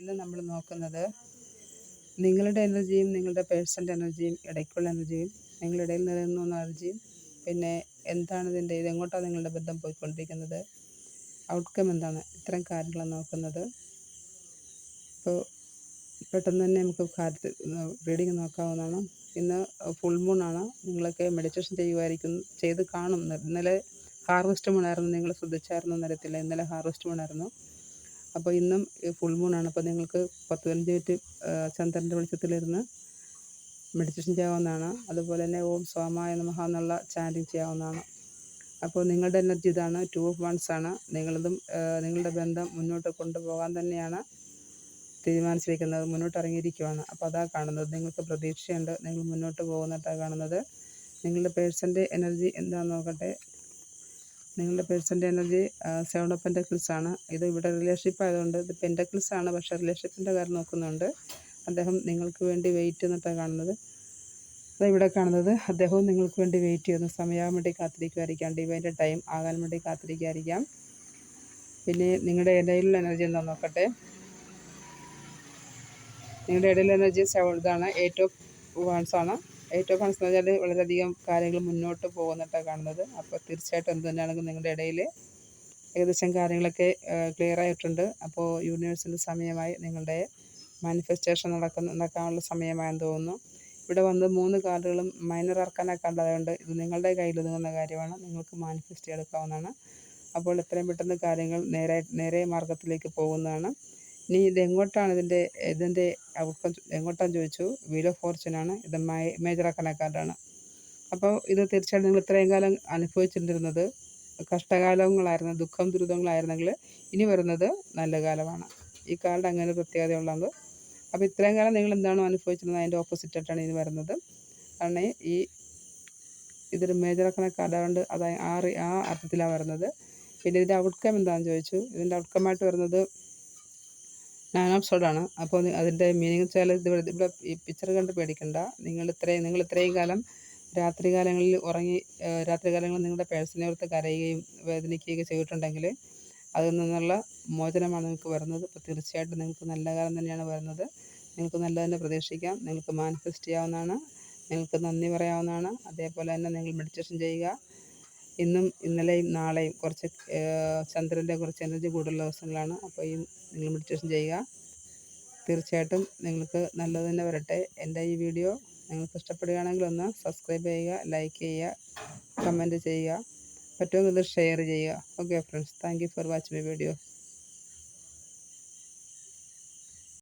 ഇന്ന് നമ്മൾ നോക്കുന്നത് നിങ്ങളുടെ എനർജിയും നിങ്ങളുടെ പേഴ്സന്റെ എനർജിയും ഇടയ്ക്കുള്ള എനർജിയും നിങ്ങളുടെ ഇടയിൽ എനർജിയും പിന്നെ എന്താണ് ഇതിന്റെ ഇത് എങ്ങോട്ടാണ് നിങ്ങളുടെ ബന്ധം പോയിക്കൊണ്ടിരിക്കുന്നത്? ഔട്ട്കം എന്താണ്? ഇത്തരം കാര്യങ്ങളാണ് നോക്കുന്നത്. അപ്പോൾ പെട്ടെന്ന് തന്നെ നമുക്ക് കാര്യത്തിൽ റീഡിങ് നോക്കാവുന്നതാണ്. ഇന്ന് ഫുൾ മൂൺ ആണ്. നിങ്ങളൊക്കെ മെഡിറ്റേഷൻ ചെയ്യുമായിരിക്കും ചെയ്ത് കാണും. ഇന്നലെ ഹാർവസ്റ്റ് മൂണായിരുന്നു നിങ്ങൾ ശ്രദ്ധിച്ചായിരുന്നു എന്നറിയത്തില്ല ഇന്നലെ ഹാർവസ്റ്റ് മൂണായിരുന്നു അപ്പോൾ ഇന്നും ഫുൾ മൂണാണ് അപ്പോൾ നിങ്ങൾക്ക് പത്ത് പതിനഞ്ച് മിനിറ്റ് ചന്ദ്രന്റെ വെളിച്ചത്തിലിരുന്ന് മെഡിറ്റേഷൻ ചെയ്യാവുന്നതാണ്. അതുപോലെ തന്നെ ഓം സ്വാമായ നമഹ എന്നുള്ള ചാന്റിങ് ചെയ്യാവുന്നതാണ്. അപ്പോൾ നിങ്ങളുടെ എനർജി ഇതാണ്. ടു ഓഫ് വൺസ് ആണ്. നിങ്ങളതും നിങ്ങളുടെ ബന്ധം മുന്നോട്ട് കൊണ്ടുപോകാൻ തന്നെയാണ് തീരുമാനിച്ചിരിക്കുന്നത്. മുന്നോട്ട് ഇറങ്ങിയിരിക്കുവാണ്. അപ്പോൾ അതാ കാണുന്നത്. നിങ്ങൾക്ക് പ്രതീക്ഷയുണ്ട്. നിങ്ങൾ മുന്നോട്ട് പോകുന്നതായിട്ടാണ് കാണുന്നത്. നിങ്ങളുടെ പേഴ്സന്റെ എനർജി എന്താണെന്ന് നോക്കട്ടെ. നിങ്ങളുടെ പേഴ്സന്റെ എനർജി സെവൻ ഓഫ് പെന്റക്കിൾസാണ് ഇത് ഇവിടെ റിലേഷൻഷിപ്പ് ആയതുകൊണ്ട് ഇത് പെന്റക്കിൾസാണ് പക്ഷേ റിലേഷൻഷിപ്പിന്റെ കാര്യം നോക്കുന്നുണ്ട്. അദ്ദേഹം നിങ്ങൾക്ക് വേണ്ടി വെയിറ്റ് എന്നിട്ടാണ് കാണുന്നത്. അത് ഇവിടെ കാണുന്നത്. അദ്ദേഹവും നിങ്ങൾക്ക് വേണ്ടി വെയിറ്റ് ചെയ്യുന്ന. സമയമാകാൻ വേണ്ടി കാത്തിരിക്കുമായിരിക്കാം. ഡിവൈന്റെ ടൈം ആകാൻ വേണ്ടി കാത്തിരിക്കുമായിരിക്കാം. പിന്നെ നിങ്ങളുടെ ഇടയിലുള്ള എനർജി എന്താണെന്ന് നോക്കട്ടെ? നിങ്ങളുടെ ഇടയിലുള്ള എനർജി സെവൻ ഇതാണ്. എയ്റ്റ് ഓഫ് വൺസ് ആണ്. എയ്റ്റ് മനസ്സിലെന്ന് വെച്ചാൽ വളരെയധികം കാര്യങ്ങൾ മുന്നോട്ട് പോകുന്നിട്ടാണ് കാണുന്നത്. അപ്പോൾ തീർച്ചയായിട്ടും എന്ത് തന്നെയാണെങ്കിലും നിങ്ങളുടെ ഇടയിൽ ഏകദേശം കാര്യങ്ങളൊക്കെ ക്ലിയർ ആയിട്ടുണ്ട്. അപ്പോൾ യൂണിവേഴ്സിന്റെ സമയമായി നിങ്ങളുടെ മാനിഫെസ്റ്റേഷൻ നടക്കുന്ന നടക്കാനുള്ള സമയമായെന്ന് തോന്നുന്നു. ഇവിടെ വന്ന് മൂന്ന് കാർഡുകളും മൈനർ ഇറക്കാനൊക്കെ കണ്ടതുകൊണ്ട് ഇത് നിങ്ങളുടെ കയ്യിൽ ഒതുങ്ങുന്ന കാര്യമാണ്. നിങ്ങൾക്ക് മാനിഫെസ്റ്റ് എടുക്കാവുന്നതാണ് അപ്പോൾ എത്രയും പെട്ടെന്ന് കാര്യങ്ങൾ നേരെ നേരെ മാർഗത്തിലേക്ക് പോകുന്നതാണ്. ഇനി ഇത് എങ്ങോട്ടാണ് ഇതിന്റെ ഇതിന്റെ ഔട്ട്കം എങ്ങോട്ടാന്ന് ചോദിച്ചു? വീൽ ഓഫ് ഫോർച്യൂനാണ് ഇത് മൈ മേജർ അർക്കാന കാർഡാണ് അപ്പോൾ ഇത് തീർച്ചയായിട്ടും നിങ്ങൾ ഇത്രയും കാലം അനുഭവിച്ചിരുന്നത് കഷ്ടകാലങ്ങളായിരുന്നു ദുഃഖം ദുരിതങ്ങളായിരുന്നെങ്കിൽ ഇനി വരുന്നത് നല്ല കാലമാണ്. ഈ കാർഡ് അങ്ങനെ പ്രത്യേകത ഉള്ളത് അപ്പോൾ ഇത്രയും കാലം നിങ്ങൾ എന്താണോ അനുഭവിച്ചിരുന്നത് അതിന്റെ ഓപ്പോസിറ്റായിട്ടാണ് ഇനി വരുന്നത്. കാരണം ഈ ഇതൊരു മേജർ അക്കണ കാർഡായതുകൊണ്ട് അത് ആ ആ അർത്ഥത്തിലാണ് വരുന്നത്. പിന്നെ ഇതിന്റെ ഔട്ട്കം എന്താണെന്ന് ചോദിച്ചു. ഇതിന്റെ ഔട്ട്കമായിട്ട് വരുന്നത് നയൻ ഓഫ് സോഡാണ് അപ്പോൾ അതിന്റെ മീനിങ് വെച്ചാൽ ഇത് ഇവിടെ ഈ പിക്ചർ കണ്ട് പേടിക്കണ്ട. നിങ്ങൾ ഇത്രയും നിങ്ങൾ ഇത്രയും കാലം രാത്രികാലങ്ങളിൽ ഉറങ്ങി രാത്രികാലങ്ങളിൽ നിങ്ങളുടെ പേഴ്സണെ ഓർത്ത് കരയുകയും വേദനിക്കുകയൊക്കെ ചെയ്തിട്ടുണ്ടെങ്കിൽ അതിൽ നിന്നുള്ള മോചനമാണ് നിങ്ങൾക്ക് വരുന്നത്. അപ്പോൾ തീർച്ചയായിട്ടും നിങ്ങൾക്ക് നല്ല കാലം തന്നെയാണ് വരുന്നത്. നിങ്ങൾക്ക് നല്ലത് തന്നെ പ്രതീക്ഷിക്കാം. നിങ്ങൾക്ക് മാനിഫെസ്റ്റ് ചെയ്യാവുന്നതാണ്. നിങ്ങൾക്ക് നന്ദി പറയാവുന്നതാണ്. അതേപോലെ തന്നെ നിങ്ങൾ മെഡിറ്റേഷൻ ചെയ്യുക. ഇന്നും ഇന്നലെയും നാളെയും കുറച്ച് ചന്ദ്രന്റെ കുറച്ച് എനർജി കൂടുതലുള്ള ദിവസങ്ങളാണ്. അപ്പോൾ ഈ നിങ്ങൾ മെഡിറ്റേഷൻ ചെയ്യുക. തീർച്ചയായിട്ടും നിങ്ങൾക്ക് നല്ലത് തന്നെ വരട്ടെ. എന്റെ ഈ വീഡിയോ നിങ്ങൾക്ക് ഇഷ്ടപ്പെടുകയാണെങ്കിൽ ഒന്ന് സബ്സ്ക്രൈബ് ചെയ്യുക ലൈക്ക് ചെയ്യുക കമന്റ് ചെയ്യുക. പറ്റുമെങ്കിൽ ഷെയർ ചെയ്യുക. Okay friends thank for watching my video